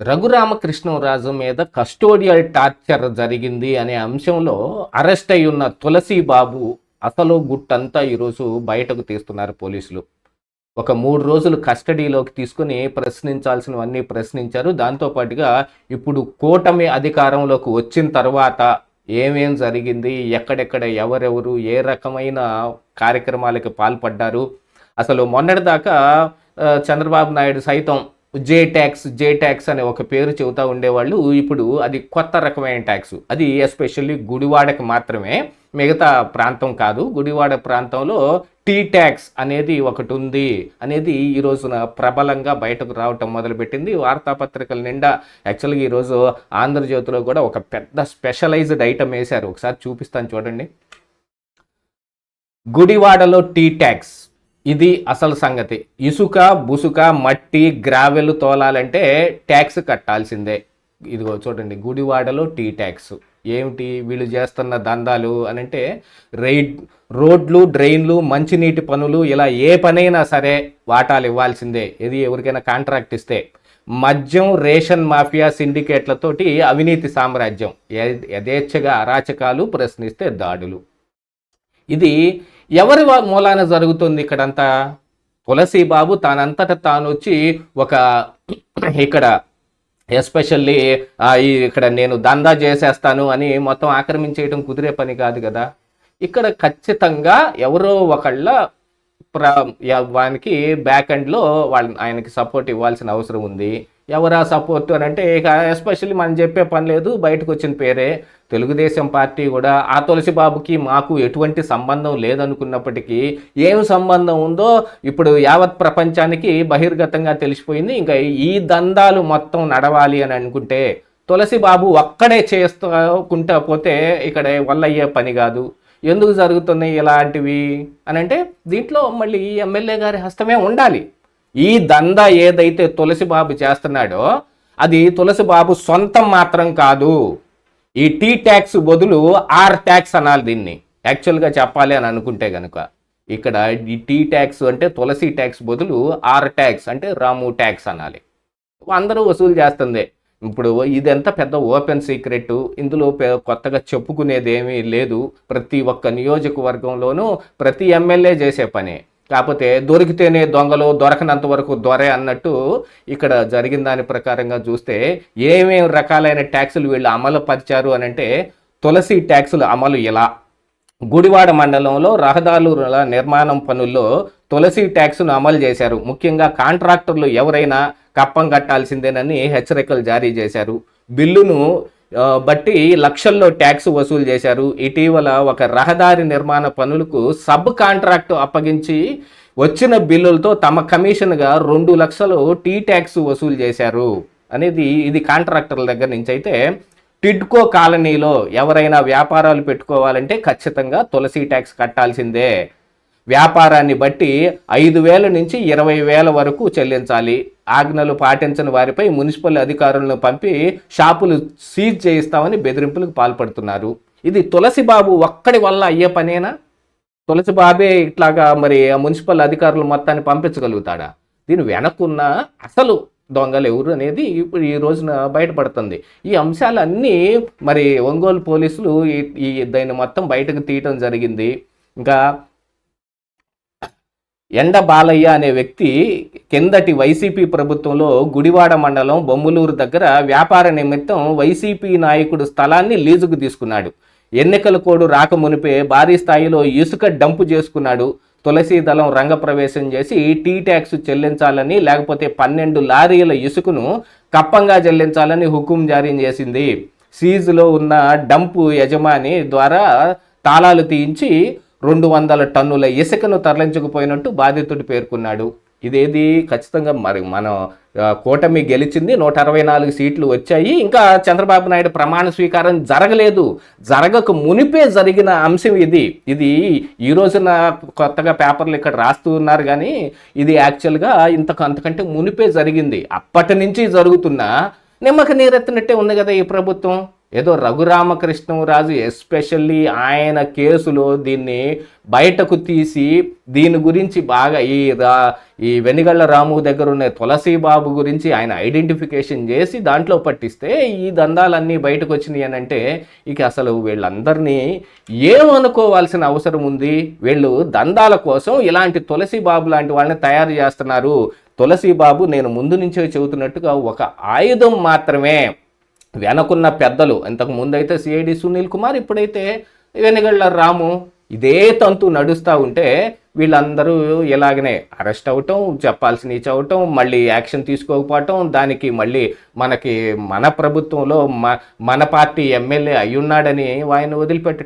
రఘురామకృష్ణరాజు మీద custodial torture జరిగింది అనే అంశంలో అరెస్ట్ అయి ఉన్న తులసి బాబు అసలు గుట్టంతా ఈరోజు బయటకు తీస్తున్నారు పోలీసులు. ఒక మూడు రోజులు కస్టడీలోకి తీసుకుని ప్రశ్నించాల్సినవన్నీ ప్రశ్నించారు. దాంతోపాటుగా ఇప్పుడు కూటమి అధికారంలోకి వచ్చిన తర్వాత ఏమేం జరిగింది ఎక్కడెక్కడ ఎవరెవరు ఏ రకమైన కార్యక్రమాలకు పాల్పడ్డారు అసలు మొన్నటిదాకా చంద్రబాబు నాయుడు సైతం జే ట్యాక్స్ జే ట్యాక్స్ అనే ఒక పేరు చెబుతూ ఉండేవాళ్ళు. ఇప్పుడు అది కొత్త రకమైన ట్యాక్స్ అది ఎస్పెషల్లీ గుడివాడకి మాత్రమే మిగతా ప్రాంతం కాదు. గుడివాడ ప్రాంతంలో టీ ట్యాక్స్ అనేది ఒకటి ఉంది అనేది ఈ రోజున ప్రబలంగా బయటకు రావటం మొదలుపెట్టింది. వార్తాపత్రికల నిండా యాక్చువల్గా ఈరోజు ఆంధ్రజ్యోతిలో కూడా ఒక పెద్ద స్పెషలైజ్డ్ ఐటమ్ వేశారు. ఒకసారి చూపిస్తాను చూడండి. గుడివాడలో టీ ట్యాక్స్ ఇది అసలు సంగతి. ఇసుక బుసుక మట్టి గ్రావెల్ తోలాలంటే ట్యాక్స్ కట్టాల్సిందే. ఇదిగో చూడండి గుడివాడలో టీ ట్యాక్స్. ఏమిటి వీళ్ళు చేస్తున్న దందాలు అని అంటే రైడ్ రోడ్లు డ్రైన్లు మంచినీటి పనులు ఇలా ఏ పనైనా సరే వాటాలు ఇవ్వాల్సిందే. ఇది ఎవరికైనా కాంట్రాక్ట్ ఇస్తే. మద్యం రేషన్ మాఫియా సిండికేట్లతోటి అవినీతి సామ్రాజ్యం. యథేచ్ఛగా అరాచకాలు ప్రశ్నిస్తే దాడులు. ఇది ఎవరి మూలాన జరుగుతుంది ఇక్కడంతా? తులసి బాబు తానంతట తాను వచ్చి ఒక ఇక్కడ ఎస్పెషల్లీ ఇక్కడ నేను దందా చేసేస్తాను అని మొత్తం ఆక్రమించేయటం కుదిరే పని కాదు కదా. ఇక్కడ ఖచ్చితంగా ఎవరో ఒకళ్ళ ప్ర వానికి బ్యాక్ ఎండ్లో వాళ్ళ ఆయనకి సపోర్ట్ ఇవ్వాల్సిన అవసరం ఉంది. ఎవరా సపోర్ట్ అని అంటే ఇక ఎస్పెషల్లీ మనం చెప్పే పని లేదు బయటకు వచ్చిన పేరే. తెలుగుదేశం పార్టీ కూడా ఆ తులసి బాబుకి మాకు ఎటువంటి సంబంధం లేదనుకున్నప్పటికీ ఏం సంబంధం ఉందో ఇప్పుడు యావత్ ప్రపంచానికి బహిర్గతంగా తెలిసిపోయింది. ఇంకా ఈ దందాలు మొత్తం నడవాలి అని అనుకుంటే తులసి బాబు ఒక్కడే చేస్తుకుంటా పోతే ఇక్కడ వల్ల అయ్యే పని కాదు. ఎందుకు జరుగుతున్నాయి ఇలాంటివి అని అంటే దీంట్లో మళ్ళీ ఈ ఎమ్మెల్యే గారి హస్తమే ఉండాలి. ఈ దందా ఏదైతే తులసి బాబు చేస్తున్నాడో అది తులసి బాబు సొంతం మాత్రం కాదు. ఈ టీ ట్యాక్స్ బదులు ఆర్ ట్యాక్స్ అనాలి దీన్ని. యాక్చువల్గా చెప్పాలి అని అనుకుంటే కనుక ఇక్కడ ఈ టీ ట్యాక్స్ అంటే తులసి ట్యాక్స్ బదులు ఆర్ ట్యాక్స్ అంటే రాము ట్యాక్స్ అనాలి. అందరూ వసూలు చేస్తుంది. ఇప్పుడు ఇదంతా పెద్ద ఓపెన్ సీక్రెట్? ఇందులో కొత్తగా చెప్పుకునేది ఏమీ లేదు. ప్రతి ఒక్క నియోజకవర్గంలోనూ ప్రతి ఎమ్మెల్యే చేసే పనే. కాకపోతే దొరికితేనే దొంగలు దొరకనంత వరకు దొరే అన్నట్టు ఇక్కడ జరిగిన దాని ప్రకారంగా చూస్తే ఏమేమి రకాలైన ట్యాక్సులు వీళ్ళు అమలు పరిచారు అని అంటే తులసి ట్యాక్సులు అమలు ఎలా? గుడివాడ మండలంలో రహదారుల నిర్మాణం పనుల్లో తులసి ట్యాక్స్ను అమలు చేశారు. ముఖ్యంగా కాంట్రాక్టర్లు ఎవరైనా కప్పం కట్టాల్సిందేనని హెచ్చరికలు జారీ చేశారు. బిల్లును బట్టి లక్షల్లో ట్యాక్స్ వసూలు చేశారు. ఇటీవల ఒక రహదారి నిర్మాణ పనులకు సబ్ కాంట్రాక్ట్ అప్పగించి వచ్చిన బిల్లులతో తమ కమిషన్గా రెండు లక్షలు టీ ట్యాక్స్ వసూలు చేశారు అనేది ఇది కాంట్రాక్టర్ల దగ్గర నుంచి. అయితే టిడ్కో కాలనీలో ఎవరైనా వ్యాపారాలు పెట్టుకోవాలంటే ఖచ్చితంగా తులసి ట్యాక్స్ కట్టాల్సిందే. వ్యాపారాన్ని బట్టి ఐదు వేల నుంచి ఇరవై వేల వరకు చెల్లించాలి. ఆజ్ఞలు పాటించని వారిపై మున్సిపల్ అధికారులను పంపి షాపులు సీజ్ చేయిస్తామని బెదిరింపులకు పాల్పడుతున్నారు. ఇది తులసి బాబు ఒక్కడి వల్ల అయ్యే పనేనా? తులసి బాబే ఇట్లాగా మరి మున్సిపల్ అధికారులు మొత్తాన్ని పంపించగలుగుతాడా? దీని వెనకున్న అసలు దొంగలు ఎవరు అనేది ఇప్పుడు ఈ రోజున బయటపడుతుంది. ఈ అంశాలన్నీ మరి ఒంగోలు పోలీసులు ఈ- ఈ దాన్ని మొత్తం బయటకు తీయటం జరిగింది. ఇంకా ఎండ బాలయ్య అనే వ్యక్తి కిందటి వైసీపీ ప్రభుత్వంలో గుడివాడ మండలం బొమ్మలూరు దగ్గర వ్యాపార నిమిత్తం వైసీపీ నాయకుడు స్థలాన్ని లీజుకు తీసుకున్నాడు. ఎన్నికల కోడు రాక మునిపే భారీ స్థాయిలో ఇసుక డంపు చేసుకున్నాడు. తులసి దళం రంగప్రవేశం చేసి టీ ట్యాక్స్ చెల్లించాలని లేకపోతే పన్నెండు లారీల ఇసుకను కప్పంగా చెల్లించాలని హుకుం జారీ చేసింది. సీజులో ఉన్న డంపు యజమాని ద్వారా తాళాలు తీయించి రెండు వందల టన్నుల ఇసుకను తరలించకపోయినట్టు బాధితుడు పేర్కొన్నాడు. ఇదేది? ఖచ్చితంగా మరి మనం కూటమి గెలిచింది. నూట అరవై నాలుగు సీట్లు వచ్చాయి. ఇంకా చంద్రబాబు నాయుడు ప్రమాణ స్వీకారం జరగలేదు. జరగక మునిపే జరిగిన అంశం ఇది. ఇది ఈ రోజున కొత్తగా పేపర్లు ఇక్కడ రాస్తూ ఉన్నారు కానీ ఇది యాక్చువల్గా ఇంతకు అంతకంటే మునిపే జరిగింది. అప్పటి నుంచి జరుగుతున్న నిమ్మక నీరెత్తినట్టే ఉంది కదా ఈ ప్రభుత్వం. ఏదో రఘురామకృష్ణరాజు ఎస్పెషల్లీ ఆయన కేసులో దీన్ని బయటకు తీసి దీని గురించి బాగా ఈ రా ఈ వెనిగళ్ళ రాము దగ్గర ఉన్న తులసి బాబు గురించి ఆయన ఐడెంటిఫికేషన్ చేసి దాంట్లో పట్టిస్తే ఈ దందాలన్నీ బయటకు వచ్చినాయి అని అంటే ఇక అసలు వీళ్ళందరినీ ఏమనుకోవాల్సిన అవసరం ఉంది? వీళ్ళు దందాల కోసం ఇలాంటి తులసి బాబు లాంటి వాళ్ళని తయారు చేస్తున్నారు. తులసి బాబు నేను ముందు నుంచే చెబుతున్నట్టుగా ఒక ఆయుధం మాత్రమే. వెనకున్న పెద్దలు ఇంతకు ముందు అయితే సిఐడి సునీల్ కుమార్ ఇప్పుడైతే వెనగళ్ళ రాము ఇదే తంతు నడుస్తూ ఉంటే వీళ్ళందరూ ఇలాగనే అరెస్ట్ అవటం చెప్పాల్సినవి చదవటం మళ్ళీ యాక్షన్ తీసుకోకపోవటం దానికి మళ్ళీ మనకి మన ప్రభుత్వంలో మ మన పార్టీ ఎమ్మెల్యే అయ్యున్నాడని ఆయన వదిలిపెట్ట